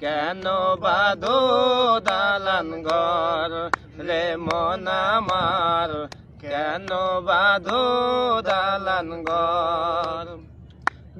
কেন বাঁধো দালান ঘর? রে মন আমার, কেন বাঁধো দালান ঘর?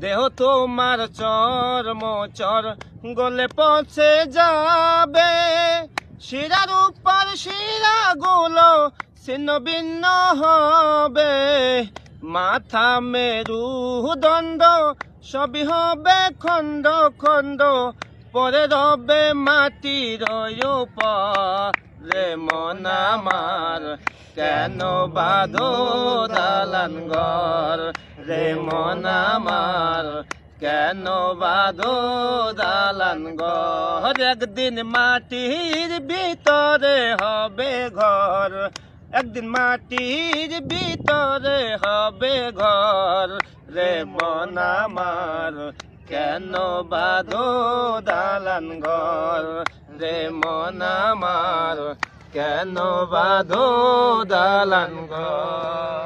দেহ তোমার চর্ম চর গলে পৌঁছে যাবে। শিরার উপর শিরা গুলো ছিন্ন ভিন্ন হবে। মাথা মেরু দণ্ড, সবই হবে খণ্ড খণ্ড। পরে রবে মাটির রে মন আমার। কেন বাঁধো দালান ঘর রে মন আমার? কেন বাঁধো দালান ঘর? একদিন মাটির ভিতরে হবে ঘর। একদিন মাটির ভিতরে হবে ঘর। রে মন কেন বাঁধো দালান ঘর? রে মনামার কেন বাঁধো দালান ঘর?